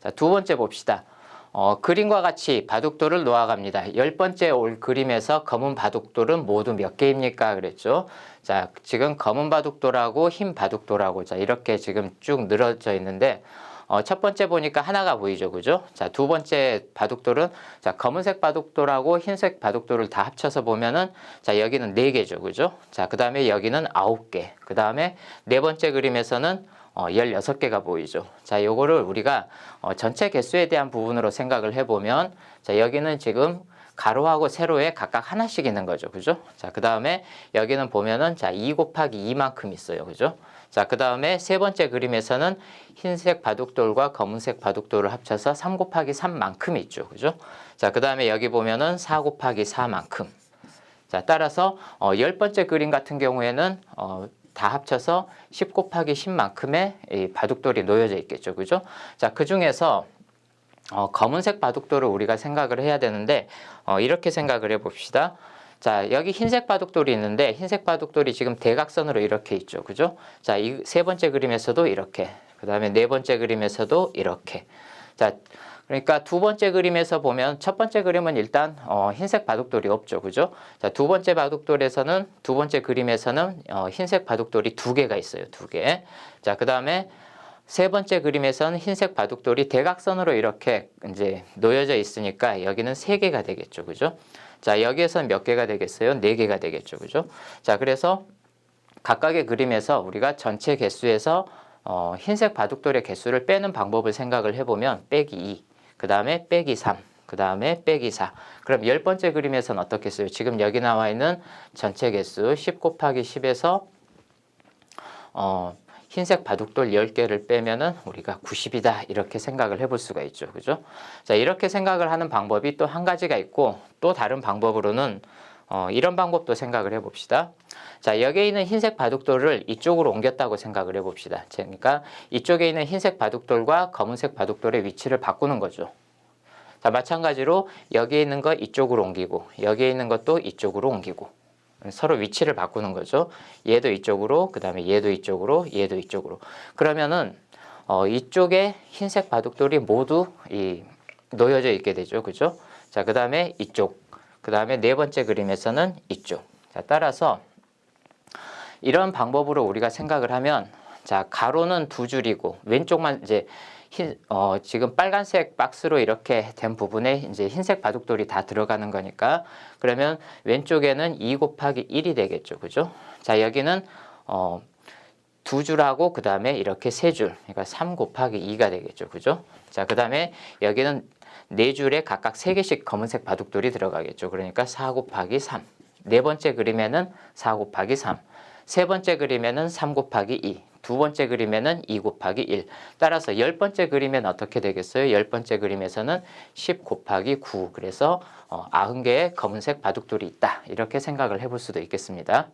자, 두 번째 봅시다. 어, 그림과 같이 바둑돌을 놓아갑니다. 열 번째 올 그림에서 검은 바둑돌은 모두 몇 개입니까? 그랬죠. 자, 지금 검은 바둑돌하고 흰 바둑돌하고 자, 이렇게 지금 쭉 늘어져 있는데 어, 첫 번째 보니까 하나가 보이죠. 그죠? 자, 두 번째 바둑돌은 자, 검은색 바둑돌하고 흰색 바둑돌을 다 합쳐서 보면은 자, 여기는 네 개죠. 그죠? 자, 그다음에 여기는 아홉 개. 그다음에 네 번째 그림에서는 어, 16개가 보이죠. 자, 요거를 우리가 어, 전체 개수에 대한 부분으로 생각을 해보면 자, 여기는 지금 가로하고 세로에 각각 하나씩 있는 거죠. 그죠? 자, 그 다음에 여기는 보면은 자, 2 곱하기 2만큼 있어요. 그죠? 자, 그 다음에 세 번째 그림에서는 흰색 바둑돌과 검은색 바둑돌을 합쳐서 3 곱하기 3만큼 있죠. 그죠? 자, 그 다음에 여기 보면은 4 곱하기 4만큼. 자, 따라서 어, 열 번째 그림 같은 경우에는 어, 다 합쳐서 10 곱하기 10만큼의 이 바둑돌이 놓여져 있겠죠. 그죠? 자, 그 중에서 어, 검은색 바둑돌을 우리가 생각을 해야 되는데 어, 이렇게 생각을 해봅시다. 자, 여기 흰색 바둑돌이 있는데 흰색 바둑돌이 지금 대각선으로 이렇게 있죠. 그죠? 자, 이 세 번째 그림에서도 이렇게. 그 다음에 네 번째 그림에서도 이렇게. 자, 그러니까 두 번째 그림에서 보면 첫 번째 그림은 일단 어, 흰색 바둑돌이 없죠. 그죠? 자, 두 번째 바둑돌에서는 두 번째 그림에서는 어, 흰색 바둑돌이 두 개가 있어요. 두 개. 자, 그다음에 세 번째 그림에서는 흰색 바둑돌이 대각선으로 이렇게 이제 놓여져 있으니까 여기는 세 개가 되겠죠. 그죠? 자, 여기에서는 몇 개가 되겠어요? 네 개가 되겠죠. 그죠? 자, 그래서 각각의 그림에서 우리가 전체 개수에서 어, 흰색 바둑돌의 개수를 빼는 방법을 생각을 해보면 빼기 2, 그 다음에 빼기 3, 그 다음에 빼기 4. 그럼 열 번째 그림에서는 어떻게 써요? 지금 여기 나와 있는 전체 개수 10 곱하기 10에서 어, 흰색 바둑돌 10개를 빼면은 우리가 90이다 이렇게 생각을 해볼 수가 있죠. 그죠? 자, 이렇게 생각을 하는 방법이 또 한 가지가 있고 또 다른 방법으로는 어, 이런 방법도 생각을 해봅시다. 자, 여기에 있는 흰색 바둑돌을 이쪽으로 옮겼다고 생각을 해봅시다. 그러니까 이쪽에 있는 흰색 바둑돌과 검은색 바둑돌의 위치를 바꾸는 거죠. 자, 마찬가지로 여기에 있는 거 이쪽으로 옮기고 여기에 있는 것도 이쪽으로 옮기고 서로 위치를 바꾸는 거죠. 얘도 이쪽으로, 그 다음에 얘도 이쪽으로, 얘도 이쪽으로. 그러면은 어, 이쪽에 흰색 바둑돌이 모두 이 놓여져 있게 되죠. 그죠? 자, 그 다음에 이쪽. 그 다음에 네 번째 그림에서는 이쪽. 자, 따라서 이런 방법으로 우리가 생각을 하면 자, 가로는 두 줄이고 왼쪽만 이제 흰, 어, 지금 빨간색 박스로 이렇게 된 부분에 이제 흰색 바둑돌이 다 들어가는 거니까 그러면 왼쪽에는 2 곱하기 1이 되겠죠. 그죠? 자, 여기는 어, 두 줄하고 그 다음에 이렇게 세 줄, 그러니까 3 곱하기 2가 되겠죠. 그죠? 자, 그 다음에 여기는 네 줄에 각각 세 개씩 검은색 바둑돌이 들어가겠죠. 그러니까 4 곱하기 3. 네 번째 그림에는 4 곱하기 3. 세 번째 그림에는 3 곱하기 2. 두 번째 그림에는 2 곱하기 1. 따라서 열 번째 그림엔 어떻게 되겠어요? 열 번째 그림에서는 10 곱하기 9. 그래서 어, 90개의 검은색 바둑돌이 있다. 이렇게 생각을 해볼 수도 있겠습니다.